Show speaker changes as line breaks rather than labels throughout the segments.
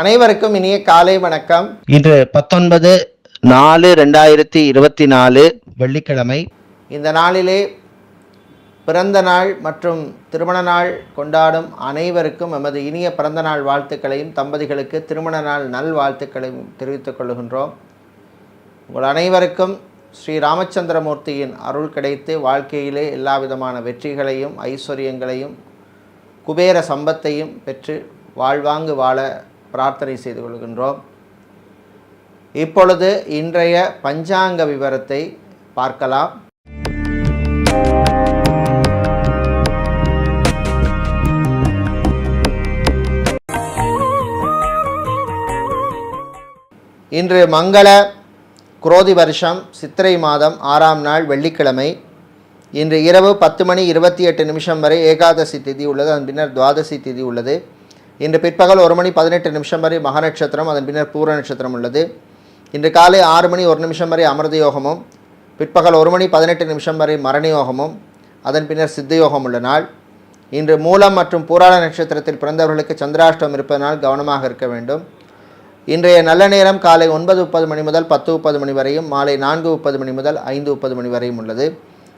அனைவருக்கும் இனிய காலை வணக்கம்.
இன்று பத்தொன்பது நாலு ரெண்டாயிரத்தி இருபத்தி நாலு வெள்ளிக்கிழமை.
இந்த நாளிலே பிறந்த நாள் மற்றும் திருமண நாள் கொண்டாடும் அனைவருக்கும் எமது இனிய பிறந்த நாள் வாழ்த்துக்களையும் தம்பதிகளுக்கு திருமண நாள் நல் வாழ்த்துக்களையும் தெரிவித்துக் கொள்கின்றோம். உங்கள் அனைவருக்கும் ஸ்ரீ ராமச்சந்திரமூர்த்தியின் அருள் கிடைத்து வாழ்க்கையிலே எல்லா விதமான வெற்றிகளையும் ஐஸ்வர்யங்களையும் குபேர சம்பத்தையும் பெற்று வாழ்வாங்கு வாழ பிரார்த்தனை செய்து கொள்கின்றோம். இப்பொழுது இன்றைய பஞ்சாங்க விவரத்தை பார்க்கலாம். இன்று மங்கள குரோதி வருஷம் சித்திரை மாதம் ஆறாம் நாள் வெள்ளிக்கிழமை. இன்று இரவு பத்து மணி இருபத்தி எட்டு நிமிஷம் வரை ஏகாதசி திதி உள்ளது. அதன் பின்னர் துவாதசி திதி உள்ளது. இன்று பிற்பகல் ஒரு மணி பதினெட்டு நிமிஷம் வரை மக நட்சத்திரம் அதன் பின்னர் பூர நட்சத்திரம் உள்ளது. இன்று காலை ஆறு மணி ஒரு நிமிஷம் வரை அமிர்த யோகமும் பிற்பகல் ஒரு மணி பதினெட்டு நிமிஷம் வரை மரண யோகமும் அதன் பின்னர் சித்த யோகம் உள்ள நாள். இன்று மூலம் மற்றும் பூராட நட்சத்திரத்தில் பிறந்தவர்களுக்கு சந்திராஷ்டம் இருப்பதனால் கவனமாக இருக்க வேண்டும். இன்றைய நல்ல நேரம் காலை ஒன்பது முப்பது மணி முதல் பத்து முப்பது மணி வரையும் மாலை நான்கு முப்பது மணி முதல் ஐந்து முப்பது மணி வரையும் உள்ளது.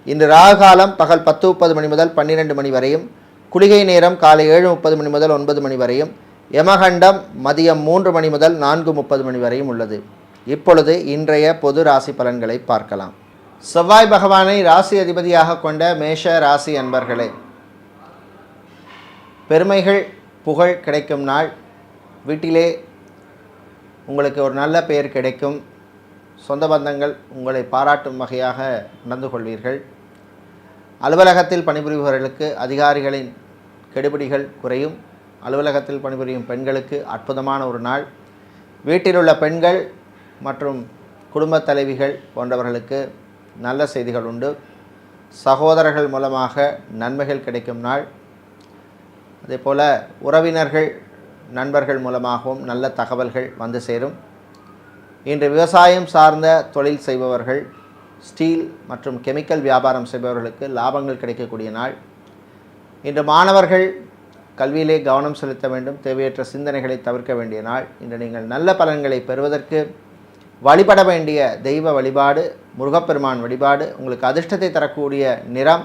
இன்று ராகு காலம் பகல் பத்து முப்பது மணி முதல் பன்னிரெண்டு மணி வரையும் குளிகை நேரம் காலை ஏழு முப்பது மணி முதல் ஒன்பது மணி வரையும் யமகண்டம் மதியம் மூன்று மணி முதல் நான்கு முப்பது மணி வரையும் உள்ளது. இப்பொழுது இன்றைய பொது ராசி பலன்களை பார்க்கலாம். செவ்வாய் பகவானை ராசி அதிபதியாக கொண்ட மேஷ ராசி அன்பர்களே பெருமைகள் புகழ் கிடைக்கும் நாள். வீட்டிலே உங்களுக்கு ஒரு நல்ல பெயர் கிடைக்கும். சொந்த பந்தங்கள் உங்களை பாராட்டும் வகையாக நடந்து கொள்வீர்கள். அலுவலகத்தில் பணிபுரிபவர்களுக்கு அதிகாரிகளின் கெடுபிடிகள் குறையும். அலுவலகத்தில் பணிபுரியும் பெண்களுக்கு அற்புதமான ஒரு நாள். வீட்டில் உள்ள பெண்கள் மற்றும் குடும்பத் தலைவிகள் போன்றவர்களுக்கு நல்ல செய்திகள் உண்டு. சகோதரர்கள் மூலமாக நன்மைகள் கிடைக்கும் நாள். அதே போல் உறவினர்கள் நண்பர்கள் மூலமாகவும் நல்ல தகவல்கள் வந்து சேரும். இன்று விவசாயம் சார்ந்த தொழில் செய்பவர்கள் ஸ்டீல் மற்றும் கெமிக்கல் வியாபாரம் செய்பவர்களுக்கு லாபங்கள் கிடைக்கக்கூடிய நாள். இன்று மாணவர்கள் கல்வியிலே கவனம் செலுத்த வேண்டும். தேவையற்ற சிந்தனைகளை தவிர்க்க வேண்டிய நாள். இன்று நீங்கள் நல்ல பலன்களை பெறுவதற்கு வழிபட வேண்டிய தெய்வ வழிபாடு முருகப்பெருமான் வழிபாடு உங்களுக்கு அதிர்ஷ்டத்தை தரக்கூடிய நிறம்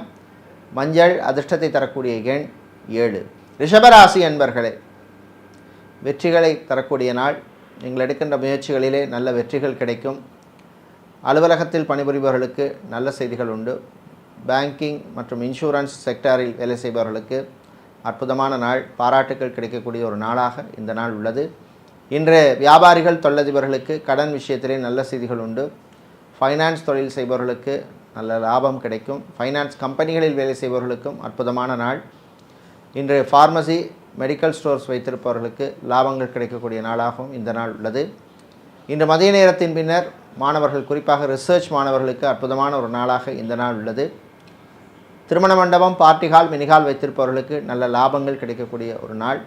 மஞ்சள் அதிர்ஷ்டத்தை தரக்கூடிய எண் ஏழு. ரிஷபராசி என்பர்களே வெற்றிகளை தரக்கூடிய நாள். நீங்கள் எடுக்கின்ற முயற்சிகளிலே நல்ல வெற்றிகள் கிடைக்கும். அலுவலகத்தில் பணிபுரிபவர்களுக்கு நல்ல செய்திகள் உண்டு. பேங்கிங் மற்றும் இன்சூரன்ஸ் செக்டாரில் வேலை செய்பவர்களுக்கு அற்புதமான நாள். பாராட்டுகள் கிடைக்கக்கூடிய ஒரு நாளாக இந்த நாள் உள்ளது. இன்று வியாபாரிகள் தொழிலதிபர்களுக்கு கடன் விஷயத்திலே நல்ல செய்திகள் உண்டு. ஃபைனான்ஸ் தொழில் செய்பவர்களுக்கு நல்ல லாபம் கிடைக்கும். ஃபைனான்ஸ் கம்பெனிகளில் வேலை செய்பவர்களுக்கும் அற்புதமான நாள். இன்று ஃபார்மசி மெடிக்கல் ஸ்டோர்ஸ் வைத்திருப்பவர்களுக்கு லாபங்கள் கிடைக்கக்கூடிய நாளாகவும் இந்த நாள் உள்ளது. இன்று மதிய நேரத்தின் பின்னர் மாணவர்கள் குறிப்பாக ரிசர்ச் மாணவர்களுக்கு அற்புதமான ஒரு நாளாக இந்த நாள் உள்ளது. திருமண மண்டபம் பார்ட்டி ஹால் மினிஹால் வைத்திருப்பவர்களுக்கு நல்ல லாபங்கள் கிடைக்கக்கூடிய ஒரு நாள்.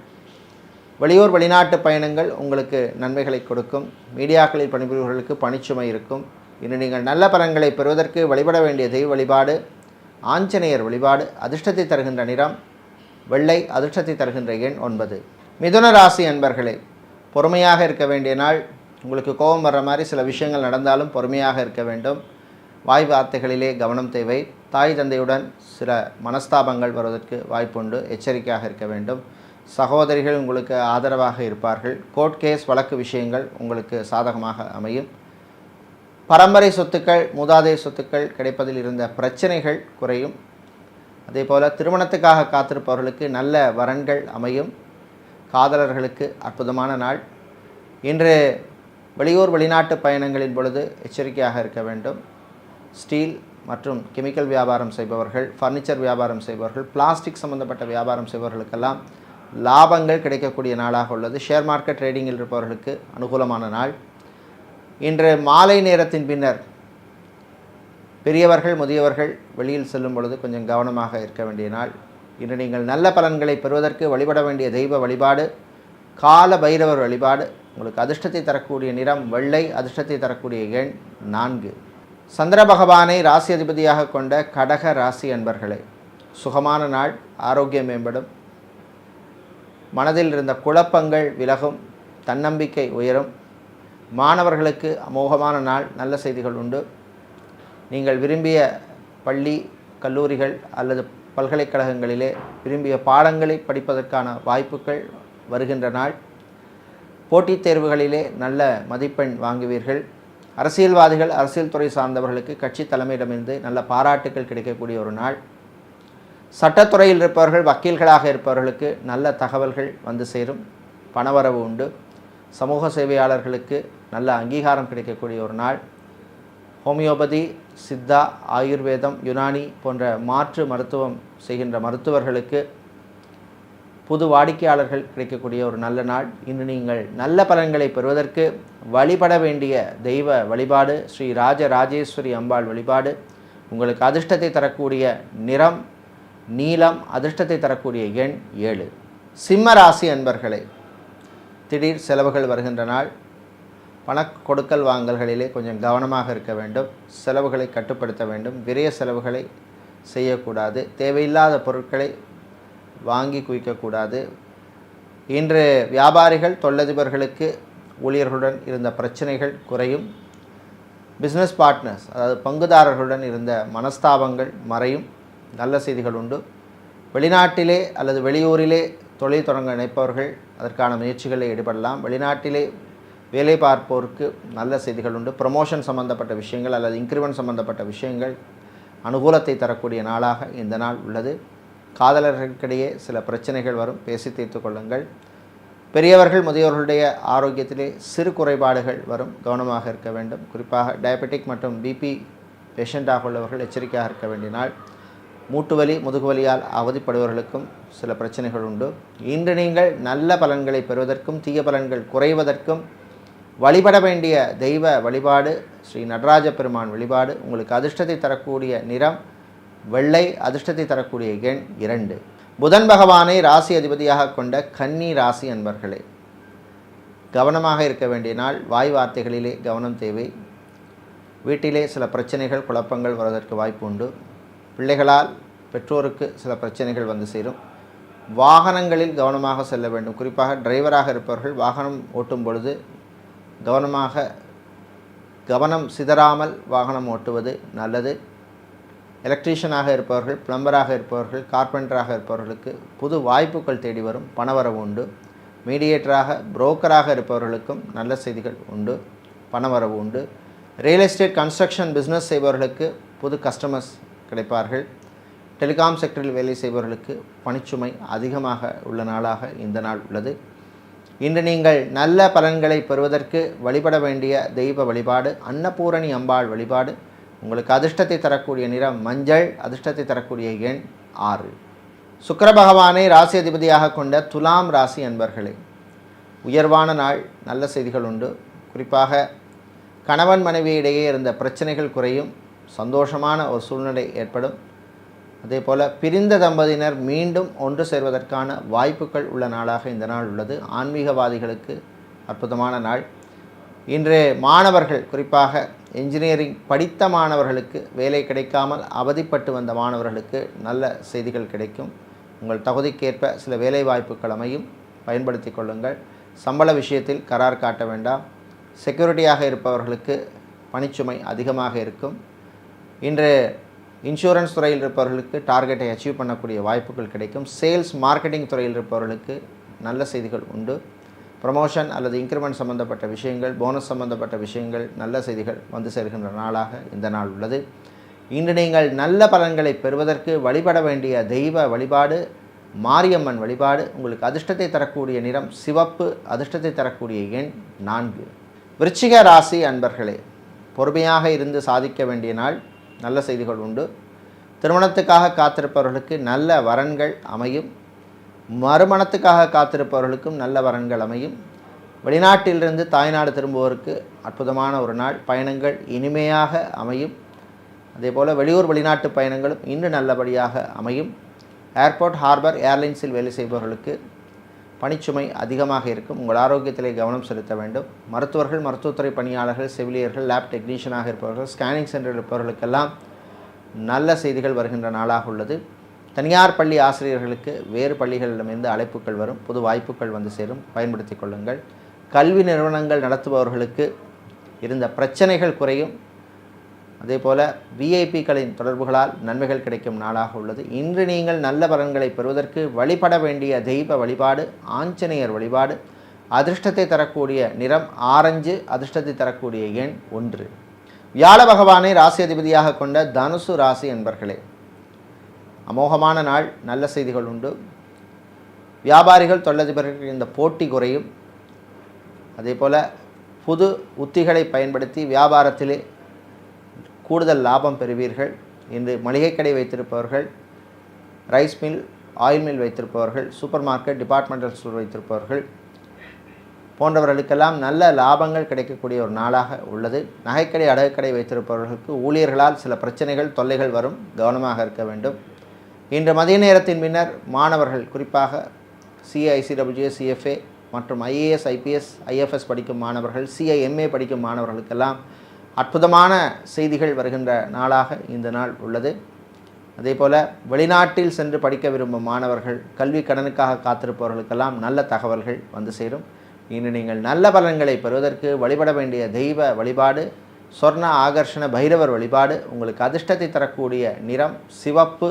வெளியூர் வெளிநாட்டு பயணங்கள் உங்களுக்கு நன்மைகளை கொடுக்கும். மீடியாக்களில் பணிபுரிபவர்களுக்கு பணிச்சுமை இருக்கும். இன்று நீங்கள் நல்ல பலன்களை பெறுவதற்கு வழிபட வேண்டிய தெய்வ வழிபாடு ஆஞ்சநேயர் வழிபாடு அதிர்ஷ்டத்தை தருகின்ற நிறம் வெள்ளை அதிர்ஷ்டத்தை தருகின்ற எண் ஒன்பது. மிதுன ராசி அன்பர்களே பொறுமையாக இருக்க வேண்டிய நாள். உங்களுக்கு கோபம் வர்ற மாதிரி சில விஷயங்கள் நடந்தாலும் பொறுமையாக இருக்க வேண்டும். வாய் வார்த்தைகளிலே கவனம் தேவை. தாய் தந்தையுடன் சில மனஸ்தாபங்கள் வருவதற்கு வாய்ப்புண்டு. எச்சரிக்கையாக இருக்க வேண்டும். சகோதரிகள் உங்களுக்கு ஆதரவாக இருப்பார்கள். கோர்ட் கேஸ் வழக்கு விஷயங்கள் உங்களுக்கு சாதகமாக அமையும். பரம்பரை சொத்துக்கள் மூதாதை சொத்துக்கள் கிடைப்பதில் இருந்த பிரச்சனைகள் குறையும். அதே போல் திருமணத்துக்காக காத்திருப்பவர்களுக்கு நல்ல வரன்கள் அமையும். காதலர்களுக்கு அற்புதமான நாள். இன்று வெளியூர் வெளிநாட்டு பயணங்களின் பொழுது எச்சரிக்கையாக இருக்க வேண்டும். ஸ்டீல் மற்றும் கெமிக்கல் வியாபாரம் செய்பவர்கள் ஃபர்னிச்சர் வியாபாரம் செய்பவர்கள் பிளாஸ்டிக் சம்பந்தப்பட்ட வியாபாரம் செய்பவர்களுக்கெல்லாம் லாபங்கள் கிடைக்கக்கூடிய நாளாக உள்ளது. ஷேர் மார்க்கெட் ட்ரேடிங்கில் இருப்பவர்களுக்கு அனுகூலமான நாள். இன்று மாலை நேரத்தின் பின்னர் பெரியவர்கள் முதியவர்கள் வெளியில் செல்லும் பொழுது கொஞ்சம் கவனமாக இருக்க வேண்டிய நாள். இன்று நீங்கள் நல்ல பலன்களை பெறுவதற்கு வழிபட வேண்டிய தெய்வ வழிபாடு கால பைரவர் வழிபாடு. உங்களுக்கு அதிர்ஷ்டத்தை தரக்கூடிய நிறம் வெள்ளை அதிர்ஷ்டத்தை தரக்கூடிய எண் நான்கு. சந்திர பகவானை ராசி அதிபதியாக கொண்ட கடக ராசி அன்பர்களே சுகமான நாள் ஆரோக்கியம் மேம்படும். மனதில் இருந்த குழப்பங்கள் விலகும் தன்னம்பிக்கை உயரும். மாணவர்களுக்கு அமோகமான நாள் நல்ல செய்திகள் உண்டு. நீங்கள் விரும்பிய பள்ளி கல்லூரிகள் அல்லது பல்கலைக்கழகங்களிலே விரும்பிய பாடங்களை படிப்பதற்கான வாய்ப்புகள் வருகின்ற நாள். போட்டித் தேர்வுகளிலே நல்ல மதிப்பெண் வாங்குவீர்கள். அரசியல்வாதிகள் அரசியல் துறை சார்ந்தவர்களுக்கு கட்சி தலைமையிடமிருந்து நல்ல பாராட்டுகள் கிடைக்கக்கூடிய ஒரு நாள். சட்டத்துறையில் இருப்பவர்கள் வக்கீல்களாக இருப்பவர்களுக்கு நல்ல தகவல்கள் வந்து சேரும். பணவரவு உண்டு. சமூக சேவையாளர்களுக்கு நல்ல அங்கீகாரம் கிடைக்கக்கூடிய ஒரு நாள். ஹோமியோபதி சித்தா ஆயுர்வேதம் யுனானி போன்ற மாற்று மருத்துவம் செய்கின்ற மருத்துவர்களுக்கு புது வாடிக்கையாளர்கள் கிடைக்கக்கூடிய ஒரு நல்ல நாள். இன்று நீங்கள் நல்ல பலன்களை பெறுவதற்கு வழிபட வேண்டிய தெய்வ வழிபாடு ஸ்ரீ ராஜ ராஜேஸ்வரி அம்பாள் வழிபாடு. உங்களுக்கு அதிர்ஷ்டத்தை தரக்கூடிய நிறம் நீலம் அதிர்ஷ்டத்தை தரக்கூடிய எண் ஏழு. சிம்ம ராசி அன்பர்களே திடீர் செலவுகள் வருகின்ற நாள். பண கொடுக்கல் வாங்கல்களிலே கொஞ்சம் கவனமாக இருக்க வேண்டும். செலவுகளை கட்டுப்படுத்த வேண்டும். விரைய செலவுகளை செய்யக்கூடாது. தேவையில்லாத பொருட்களை வாங்கி குவிக்கக்கூடாது. இன்று வியாபாரிகள் தொழிலதிபர்களுக்கு ஊழியர்களுடன் இருந்த பிரச்சனைகள் குறையும். பிஸ்னஸ் பார்ட்னர்ஸ் அதாவது பங்குதாரர்களுடன் இருந்த மனஸ்தாபங்கள் மறையும். நல்ல செய்திகள் உண்டு. வெளிநாட்டிலே அல்லது வெளியூரிலே தொழில் தொடங்க நினைப்பவர்கள் அதற்கான முயற்சிகளில் ஈடுபடலாம். வெளிநாட்டிலே வேலை பார்ப்போருக்கு நல்ல செய்திகள் உண்டு. ப்ரமோஷன் சம்பந்தப்பட்ட விஷயங்கள் அல்லது இன்க்ரிமெண்ட் சம்பந்தப்பட்ட விஷயங்கள் அனுகூலத்தை தரக்கூடிய நாளாக இந்த நாள் உள்ளது. காதலர்களுக்கிடையே சில பிரச்சனைகள் வரும். பேசி தீர்த்து கொள்ளுங்கள். பெரியவர்கள் முதியோர்களுடைய ஆரோக்கியத்திலே சிறு குறைபாடுகள் வரும். கவனமாக இருக்க வேண்டும். குறிப்பாக டயபெட்டிக் மற்றும் பிபி பேஷண்ட்டாக உள்ளவர்கள் எச்சரிக்கையாக இருக்க வேண்டினால் மூட்டுவலி முதுகுவலியால் அவதிப்படுபவர்களுக்கும் சில பிரச்சனைகள் உண்டு. இன்று நீங்கள் நல்ல பலன்களை பெறுவதற்கும் தீய பலன்கள் குறைவதற்கும் வழிபட வேண்டிய தெய்வ வழிபாடு ஸ்ரீ நடராஜ பெருமான் வழிபாடு உங்களுக்கு அதிர்ஷ்டத்தை தரக்கூடிய நிறம் வெள்ளை அதிர்ஷ்டத்தை தரக்கூடிய எண் இரண்டு. புதன் பகவானை ராசி அதிபதியாக கொண்ட கன்னி ராசி அன்பர்களே கவனமாக இருக்க வேண்டிய நாள். வாய் வார்த்தைகளிலே கவனம் தேவை. வீட்டிலே சில பிரச்சனைகள் குழப்பங்கள் வருவதற்கு வாய்ப்பு உண்டு. பிள்ளைகளால் பெற்றோருக்கு சில பிரச்சனைகள் வந்து சேரும். வாகனங்களில் கவனமாக செல்ல வேண்டும். குறிப்பாக டிரைவராக இருப்பவர்கள் வாகனம் ஓட்டும் பொழுது கவனமாக கவனம் சிதறாமல் வாகனம் ஓட்டுவது நல்லது. எலக்ட்ரீஷியனாக இருப்பவர்கள் பிளம்பராக இருப்பவர்கள் கார்பெண்டராக இருப்பவர்களுக்கு புது வாய்ப்புகள் தேடி வரும் பணவரவு உண்டு. மீடியேட்டராக புரோக்கராக இருப்பவர்களுக்கும் நல்ல செய்திகள் உண்டு. பணவரவு உண்டு. ரியல் எஸ்டேட் கன்ஸ்ட்ரக்ஷன் பிஸ்னஸ் செய்பவர்களுக்கு புது கஸ்டமர்ஸ் கிடைப்பார்கள். டெலிகாம் செக்டரில் வேலை செய்பவர்களுக்கு பணிச்சுமை அதிகமாக உள்ள நாளாக இந்த நாள் உள்ளது. இன்று நீங்கள் நல்ல பலன்களை பெறுவதற்கு வழிபட வேண்டிய தெய்வ வழிபாடு அன்னபூரணி அம்பாள் வழிபாடு உங்களுக்கு அதிர்ஷ்டத்தை தரக்கூடிய நிறம் மஞ்சள் அதிர்ஷ்டத்தை தரக்கூடிய எண் ஆறு. சுக்கர பகவானை ராசி அதிபதியாக கொண்ட துலாம் ராசி அன்பர்களே உயர்வான நாள் நல்ல செய்திகள் உண்டு. குறிப்பாக கணவன் மனைவி இடையே இருந்த பிரச்சனைகள் குறையும் சந்தோஷமான ஒரு சூழ்நிலை ஏற்படும். அதே போல் பிரிந்த தம்பதியினர் மீண்டும் ஒன்று சேர்வதற்கான வாய்ப்புகள் உள்ள நாளாக இந்த நாள் உள்ளது. ஆன்மீகவாதிகளுக்கு அற்புதமான நாள். இன்று மாணவர்கள் குறிப்பாக இன்ஜினியரிங் படித்த மாணவர்களுக்கு வேலை கிடைக்காமல் அவதிப்பட்டு வந்த மாணவர்களுக்கு நல்ல செய்திகள் கிடைக்கும். உங்கள் தகுதிக்கேற்ப சில வேலை வாய்ப்புகள் அமையும். பயன்படுத்தி கொள்ளுங்கள். சம்பள விஷயத்தில் கரார் காட்ட வேண்டாம். செக்யூரிட்டியாக இருப்பவர்களுக்கு பணிச்சுமை அதிகமாக இருக்கும். இன்று இன்சூரன்ஸ் துறையில் இருப்பவர்களுக்கு டார்கெட்டை அச்சீவ் பண்ணக்கூடிய வாய்ப்புகள் கிடைக்கும். சேல்ஸ் மார்க்கெட்டிங் துறையில் இருப்பவர்களுக்கு நல்ல செய்திகள் உண்டு. ப்ரமோஷன் அல்லது இன்க்ரிமெண்ட் சம்பந்தப்பட்ட விஷயங்கள் போனஸ் சம்பந்தப்பட்ட விஷயங்கள் நல்ல செய்திகள் வந்து சேர்கின்ற நாளாக இந்த நாள் உள்ளது. இன்று நீங்கள் நல்ல பலன்களை பெறுவதற்கு வழிபட வேண்டிய தெய்வ வழிபாடு மாரியம்மன் வழிபாடு உங்களுக்கு அதிர்ஷ்டத்தை தரக்கூடிய நிறம் சிவப்பு அதிர்ஷ்டத்தை தரக்கூடிய எண் நான்கு. விருச்சிக ராசி அன்பர்களே பொறுமையாக இருந்து சாதிக்க வேண்டிய நாள் நல்ல செய்திகள் உண்டு. திருமணத்துக்காக காத்திருப்பவர்களுக்கு நல்ல வரன்கள் அமையும். மறுமணத்துக்காக காத்திருப்பவர்களுக்கும் நல்ல வரன்கள் அமையும். வெளிநாட்டிலிருந்து தாய்நாடு திரும்புவோருக்கு அற்புதமான ஒரு நாள். பயணங்கள் இனிமையாக அமையும். அதேபோல் வெளியூர் வெளிநாட்டு பயணங்களும் இன்னும் நல்லபடியாக அமையும். ஏர்போர்ட் ஹார்பர் ஏர்லைன்ஸில் வேலை செய்பவர்களுக்கு பணிச்சுமை அதிகமாக இருக்கும். உங்கள் ஆரோக்கியத்திலே கவனம் செலுத்த வேண்டும். மருத்துவர்கள் மருத்துவத்துறை பணியாளர்கள் செவிலியர்கள் லேப் டெக்னீஷியனாக இருப்பவர்கள் ஸ்கேனிங் சென்டரில் இருப்பவர்களுக்கெல்லாம் நல்ல செய்திகள் வருகின்ற நாளாக உள்ளது. தனியார் பள்ளி ஆசிரியர்களுக்கு வேறு பள்ளிகளிடமிருந்து அழைப்புகள் வரும் புது வாய்ப்புகள் வந்து சேரும். பயன்படுத்தி கொள்ளுங்கள். கல்வி நிறுவனங்கள் நடத்துபவர்களுக்கு இருந்த பிரச்சனைகள் குறையும். அதே போல் விஐபிக்களின் தொடர்புகளால் நன்மைகள் கிடைக்கும் நாளாக உள்ளது. இன்று நீங்கள் நல்ல பலன்களை பெறுவதற்கு வழிபட வேண்டிய தெய்வ வழிபாடு ஆஞ்சநேயர் வழிபாடு அதிர்ஷ்டத்தை தரக்கூடிய நிறம் ஆரஞ்சு அதிர்ஷ்டத்தை தரக்கூடிய எண் ஒன்று. வியாழ பகவானை ராசி அதிபதியாக கொண்ட தனுசு ராசி என்பர்களே அமோகமான நாள் நல்ல செய்திகள் உண்டு. வியாபாரிகள் தொழிலதிபர்கள் இந்த போட்டி குறையும். அதே போல் புது உத்திகளை பயன்படுத்தி வியாபாரத்திலே கூடுதல் லாபம் பெறுவீர்கள். இன்று மளிகை கடை வைத்திருப்பவர்கள் ரைஸ் மில் ஆயில் மில் வைத்திருப்பவர்கள் சூப்பர் மார்க்கெட் டிபார்ட்மெண்டல் ஸ்டோர் வைத்திருப்பவர்கள் போன்றவர்களுக்கெல்லாம் நல்ல லாபங்கள் கிடைக்கக்கூடிய ஒரு நாளாக உள்ளது. நகைக்கடை அடகுக்கடை வைத்திருப்பவர்களுக்கு ஊழியர்களால் சில பிரச்சனைகள் தொல்லைகள் வரும். கவனமாக இருக்க வேண்டும். இன்று மதிய நேரத்தின் பின்னர் மாணவர்கள் குறிப்பாக சிஐசிடபிள்யூஏ சிஎஃப்ஏ மற்றும் ஐஏஎஸ் ஐபிஎஸ் ஐஎஃப்எஸ் படிக்கும் மாணவர்கள் சிஐஎம்ஏ படிக்கும் மாணவர்களுக்கெல்லாம் அற்புதமான செய்திகள் வருகின்ற நாளாக இந்த நாள் உள்ளது. அதே போல் வெளிநாட்டில் சென்று படிக்க விரும்பும் மாணவர்கள் கல்வி கடனுக்காக காத்திருப்பவர்களுக்கெல்லாம் நல்ல தகவல்கள் வந்து சேரும். இன்று நீங்கள் நல்ல பலன்களை பெறுவதற்கு வழிபட வேண்டிய தெய்வ வழிபாடு சொர்ண ஆகர்ஷண பைரவர் வழிபாடு உங்களுக்கு அதிர்ஷ்டத்தை தரக்கூடிய நிறம் சிவப்பு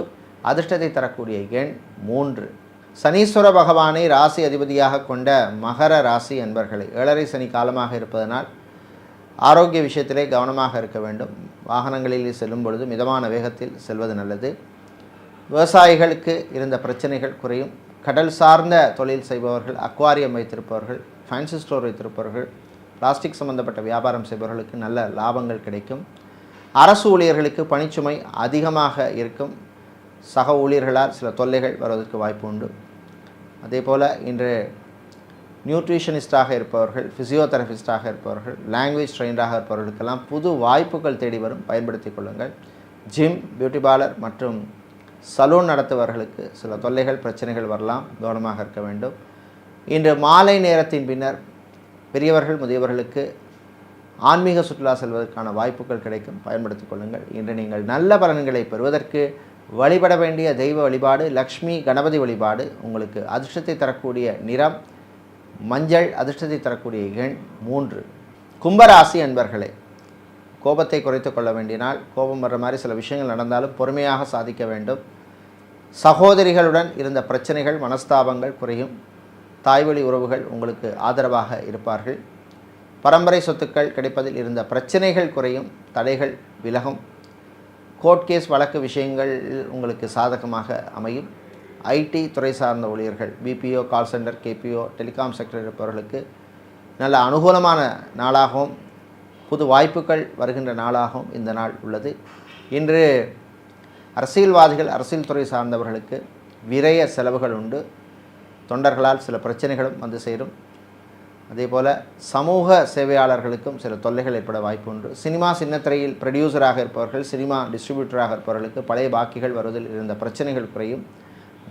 அதிர்ஷ்டத்தை தரக்கூடிய எண் மூன்று. சனீஸ்வர பகவானை ராசி அதிபதியாக கொண்ட மகர ராசி என்பர்களை ஏழரை சனி காலமாக இருப்பதனால் ஆரோக்கிய விஷயத்திலே கவனமாக இருக்க வேண்டும். வாகனங்களில் செல்லும் பொழுது மிதமான வேகத்தில் செல்வது நல்லது. விவசாயிகளுக்கு இருந்த பிரச்சனைகள் குறையும். கடல் சார்ந்த தொழில் செய்பவர்கள் அக்வாரியம் வைத்திருப்பவர்கள் ஃபேன்சி ஸ்டோர் வைத்திருப்பவர்கள் பிளாஸ்டிக் சம்பந்தப்பட்ட வியாபாரம் செய்பவர்களுக்கு நல்ல லாபங்கள் கிடைக்கும். அரசு ஊழியர்களுக்கு பணிச்சுமை அதிகமாக இருக்கும். சக ஊழியர்களால் சில தொல்லைகள் வருவதற்கு வாய்ப்பு உண்டு. அதே போல் இன்று நியூட்ரிஷனிஸ்டாக இருப்பவர்கள் ஃபிசியோதெரபிஸ்டாக இருப்பவர்கள் லாங்குவேஜ் ட்ரெயின்டாக இருப்பவர்களுக்கெல்லாம் புது வாய்ப்புகள் தேடி வரும். பயன்படுத்தி கொள்ளுங்கள். ஜிம் பியூட்டி பார்லர் மற்றும் சலூன் நடத்துபவர்களுக்கு சில தொல்லைகள் பிரச்சனைகள் வரலாம். கவனமாக இருக்க வேண்டும். இன்று மாலை நேரத்தின் பின்னர் பெரியவர்கள் முதியவர்களுக்கு ஆன்மீக சுற்றுலா செல்வதற்கான வாய்ப்புகள் கிடைக்கும். பயன்படுத்திக் கொள்ளுங்கள். இன்று நீங்கள் நல்ல பலன்களை பெறுவதற்கு வழிபட வேண்டிய தெய்வ வழிபாடு லக்ஷ்மி கணபதி வழிபாடு உங்களுக்கு அதிர்ஷ்டத்தை தரக்கூடிய நிறம் மஞ்சள் அதிர்ஷ்டத்தை தரக்கூடிய எண் மூன்று. கும்பராசி அன்பர்களே கோபத்தை குறைத்து கொள்ள வேண்டினால் கோபம் வர்ற மாதிரி சில விஷயங்கள் நடந்தாலும் பொறுமையாக சாதிக்க வேண்டும். சகோதரிகளுடன் இருந்த பிரச்சனைகள் மனஸ்தாபங்கள் குறையும். தாய்வழி உறவுகள் உங்களுக்கு ஆதரவாக இருப்பார்கள். பரம்பரை சொத்துக்கள் கிடைப்பதில் இருந்த பிரச்சனைகள் குறையும். தடைகள் விலகும். கோர்ட் கேஸ் வழக்கு விஷயங்கள் உங்களுக்கு சாதகமாக அமையும். ஐடி துறை சார்ந்த ஊழியர்கள் BPO call centre KPO telecom sector இருப்பவர்களுக்கு நல்ல அனுகூலமான நாளாகவும் புது வாய்ப்புகள் வருகின்ற நாளாகவும் இந்த நாள் உள்ளது. இன்று அரசியல்வாதிகள் அரசியல் துறை சார்ந்தவர்களுக்கு விரய செலவுகள் உண்டு. தொண்டர்களால் சில பிரச்சனைகளும் வந்து சேரும். அதே போல் சமூக சேவையாளர்களுக்கும் சில தொல்லைகள் ஏற்பட வாய்ப்பு உண்டு. சினிமா சின்னத்திரையில் ப்ரொடியூசராக இருப்பவர்கள் சினிமா டிஸ்ட்ரிபியூட்டராக இருப்பவர்களுக்கு பழைய பாக்கிகள் வருவதில் இருந்த பிரச்சனைகள் குறையும்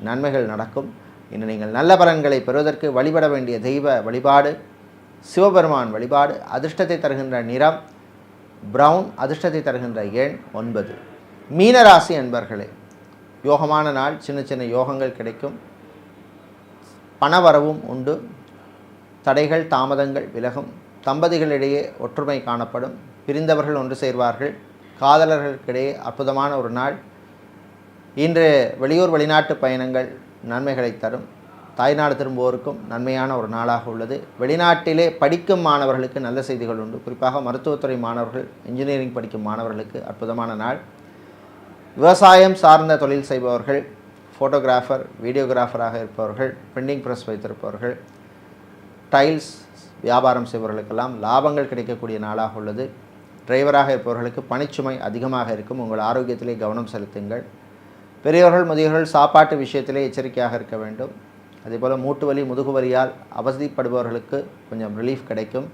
நன்மைகள் நடக்கும். இன்று நீங்கள் நல்ல பலன்களை பெறுவதற்கு வழிபட வேண்டிய தெய்வ வழிபாடு சிவபெருமான் வழிபாடு அதிர்ஷ்டத்தை தருகின்ற நிறம் ப்ரௌன் அதிர்ஷ்டத்தை தருகின்ற எண் ஒன்பது. மீனராசி அன்பர்களே யோகமான நாள் சின்ன சின்ன யோகங்கள் கிடைக்கும். பணவரவும் உண்டு. தடைகள் தாமதங்கள் விலகும். தம்பதிகளிடையே ஒற்றுமை காணப்படும். பிரிந்தவர்கள் ஒன்று சேர்வார்கள். காதலர்களுக்கிடையே அற்புதமான ஒரு நாள். இன்று வெளியூர் வெளிநாட்டு பயணங்கள் நன்மைகளை தரும். தாய்நாடு திரும்புவோருக்கும் நன்மையான ஒரு நாளாக உள்ளது. வெளிநாட்டிலே படிக்கும் மாணவர்களுக்கு நல்ல செய்திகள் உண்டு. குறிப்பாக மருத்துவத்துறை மாணவர்கள் இன்ஜினியரிங் படிக்கும் மாணவர்களுக்கு அற்புதமான நாள். விவசாயம் சார்ந்த தொழில் செய்பவர்கள் ஃபோட்டோகிராஃபர் வீடியோகிராஃபராக இருப்பவர்கள் பிரிண்டிங் ப்ரெஸ் வைத்திருப்பவர்கள் டைல்ஸ் வியாபாரம் செய்பவர்களுக்கெல்லாம் லாபங்கள் கிடைக்கக்கூடிய நாளாக உள்ளது. டிரைவராக இருப்பவர்களுக்கு பணிச்சுமை அதிகமாக இருக்கும். உங்கள் ஆரோக்கியத்திலே கவனம் செலுத்துங்கள். பெரியவர்கள் முதியவர்கள் சாப்பாட்டு விஷயத்திலே எச்சரிக்கையாக இருக்க வேண்டும். அதேபோல் மூட்டு வலி முதுகு வலியால் அவதிப்படுபவர்களுக்கு கொஞ்சம் ரிலீஃப் கிடைக்கும்.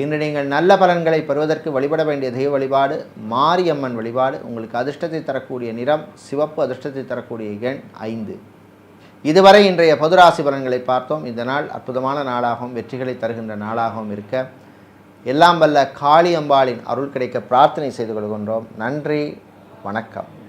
இன்று நீங்கள் நல்ல பலன்களை பெறுவதற்கு வழிபட வேண்டிய தெய்வ வழிபாடு மாரியம்மன் வழிபாடு உங்களுக்கு அதிர்ஷ்டத்தை தரக்கூடிய நிறம் சிவப்பு அதிர்ஷ்டத்தை தரக்கூடிய எண் ஐந்து. இதுவரை இன்றைய பதுராசி பலன்களை பார்த்தோம். இந்த நாள் அற்புதமான நாளாகவும் வெற்றிகளை தருகின்ற நாளாகவும் இருக்க. எல்லாம் வல்ல காளி அம்பாளின் அருள் கிடைக்க பிரார்த்தனை செய்து கொள்கின்றோம். நன்றி வணக்கம்.